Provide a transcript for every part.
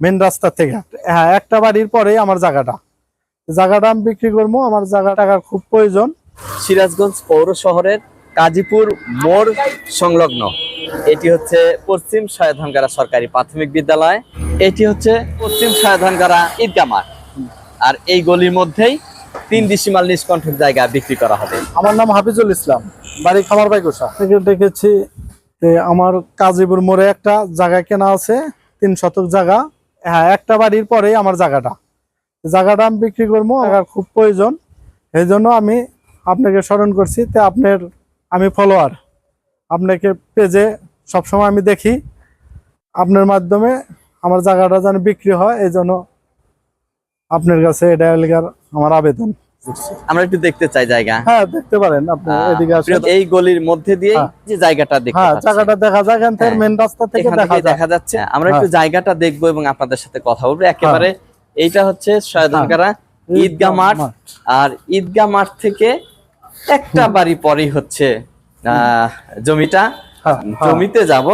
Main রাস্তা থেকে। হ্যাঁ একটা বাড়ির পরে আমার জায়গাটা। জায়গাটা আমি বিক্রি করব আমার জায়গা টাকার খুব প্রয়োজন। সিরাজগঞ্জ পৌর শহরের কাজীপুর মোড় সংলগ্ন। এটি হচ্ছে পশ্চিম সয়াধানগারা সরকারি প্রাথমিক বিদ্যালয়। এটি হচ্ছে পশ্চিম সয়াধানগারা ঈদগাহ মাঠ। আর এই গলির মধ্যেই তিন ডিসিমাল নিষ্কণ্ঠক জায়গা বিক্রি করা হবে। আমার নাম হাফিজুল ইসলাম বাড়ি খামার বাইকোষা থেকে দেখেছি যে আমার কাজীপুর মোড়ে একটা জায়গা কেনা আছে তিন শতক জায়গা। হ্যাঁ একটা বাড়ির পরেই আমার জায়গাটা। জায়গাটা আমি বিক্রি করব, আমার খুব প্রয়োজন। এই জন্য আমি আপনাকে স্মরণ করছি তে আপনার আমি ফলোয়ার আপনাকে পেজে সবসময় আমি দেখি। আপনার মাধ্যমে আমার জায়গাটা যেন বিক্রি হয়, এই জন্য আপনার কাছে এটা আমার আবেদন। আমরা একটু দেখতে চাই জায়গা। হ্যাঁ দেখতে পারেন আপনি এদিকে আসেন। এই গলির মধ্যে দিয়ে হ্যাঁ। যে জায়গাটা দেখতে হ্যাঁ জায়গাটা দেখা যায় এখান থেকে হ্যাঁ। মেন রাস্তা থেকে দেখা দেখা যাচ্ছে। আমরা একটু জায়গাটা দেখব এবং আপনাদের সাথে কথা বলব। একেবারে এইটা হচ্ছে সয়াধানকারা ঈদগাহ মাঠ। আর ঈদগা মাঠ থেকে একটা বাড়ি পরেই হচ্ছে আহ, জমিটা। জমিতে যাব।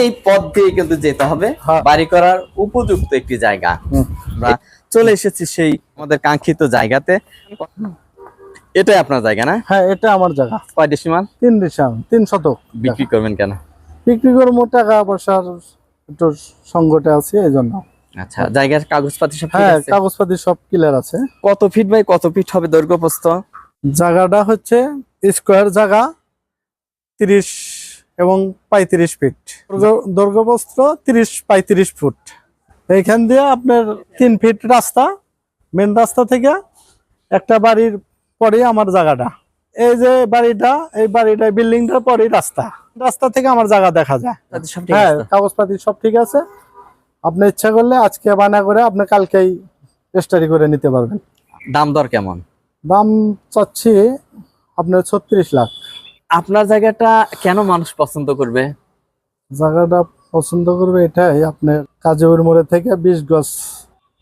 এই পথ দিয়ে কিন্তু যেতে হবে। বাড়ি করার উপযুক্ত একটি জায়গা। চলে এসেছি সেই আমাদের কাঙ্ক্ষিত জায়গাতে। এটাই আপনার জায়গা না? হ্যাঁ এটা আমার জায়গা। কয় ডিসিমাল তিন ডিসাম তিন শতক বিক্রি করবেন কেন? বিক্রি করব টাকা পয়সার একটু সংকটে আছে এই জন্য আচ্ছা জায়গার কাগজপাতি সব হ্যাঁ? কাগজপাতি সব ক্লিয়ার আছে। কত ফিট বাই কত ফিট হবে দৈর্ঘ্য প্রস্থ জায়গাটা হচ্ছে স্কোয়ার জায়গা তিরিশ এবং পঁয়ত্রিশ ফিট দৈর্ঘ্য- তিরিশ পঁয়ত্রিশ ফুট এইখান দিয়ে আপনার তিন ফিট রাস্তা মেন রাস্তা থেকে একটা বাড়ির পরেই আমার জায়গাটা। এই যে বাড়িটা এই বাড়িটা বিল্ডিংটার পরেই রাস্তা। রাস্তা থেকে আমার জায়গা দেখা যায়। হ্যাঁ? কাগজপাতি সব ঠিক আছে। আপনি ইচ্ছা করলে আজকে বানা করে আপনি কালকেই স্টাডি করে নিতে পারবেন। দাম দর কেমন? দাম চাচ্ছি আপনার ছত্রিশ লাখ। আপনার জায়গাটা কেন মানুষ পছন্দ করবে? জায়গাটা পছন্দ করবে এটাই আপনার কাজীপুর মোড়ে থেকে বিশ গজ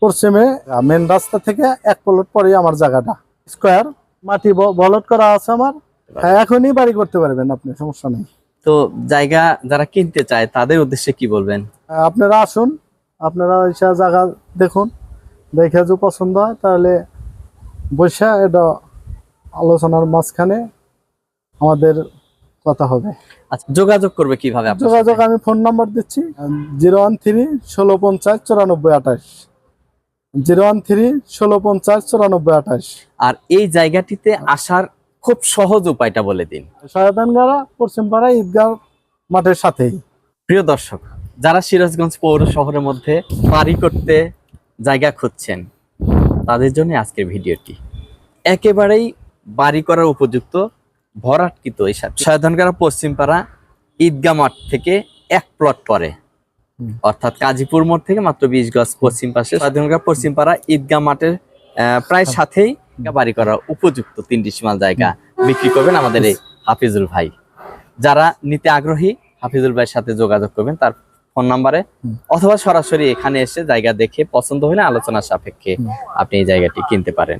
পশ্চিমে মেন রাস্তা থেকে এক পলট পরেই আমার জায়গাটা। স্কোয়ার মাটি বলট করা আছে আমার। হ্যাঁ, এখনই বাড়ি করতে পারবেন আপনি সমস্যা নেই। তো জায়গা যারা কিনতে চায় তাদের উদ্দেশ্যে কি বলবেন? আপনারা আসুন আপনারা এসে জায়গা দেখুন দেখে যদি পছন্দ হয় তাহলে বসে এটা আলোচনার মাঝখানে আমাদের কথা হবে। আচ্ছা যোগাযোগ করবে কীভাবে যোগাযোগ আমি ফোন নাম্বার দিচ্ছি জিরো ওয়ান থ্রি ষোলো পঞ্চাশ চুরানব্বই আঠাশ। জিরো ওয়ান থ্রি ষোলো পঞ্চাশ চুরানব্বই আঠাশ। আর এই জায়গাটিতে আসার খুব সহজ উপায়টা বলে দিন। শয়তানগাড়া পশ্চিমপাড়া ঈদগাহ মাঠের সাথেই। প্রিয় দর্শক যারা সিরাজগঞ্জ পৌর শহরের মধ্যে বাড়ি করতে জায়গা খুঁজছেন তাদের জন্য আজকের ভিডিওটি। একেবারেই বাড়ি করার উপযুক্ত ভরাটকৃত এই সাধারণকারা পশ্চিমপাড়া ঈদগা মাঠ থেকে এক প্লট পরে। অর্থাৎ কাজীপুর মোড় থেকে মাত্র বিশ গজ পশ্চিম পাশে। সাধারণকার পশ্চিমপাড়া ঈদগা মাঠের প্রায় সাথেই বাড়ি করার উপযুক্ত তিনটি সীমাল জায়গা বিক্রি করবেন আমাদের এই হাফিজুল ভাই। যারা নিতে আগ্রহী হাফিজুল ভাইয়ের সাথে যোগাযোগ করবেন তার ফোন নাম্বারে। অথবা সরাসরি এখানে এসে জায়গা দেখে পছন্দ হলে আলোচনার সাপেক্ষে আপনি এই জায়গাটি কিনতে পারেন।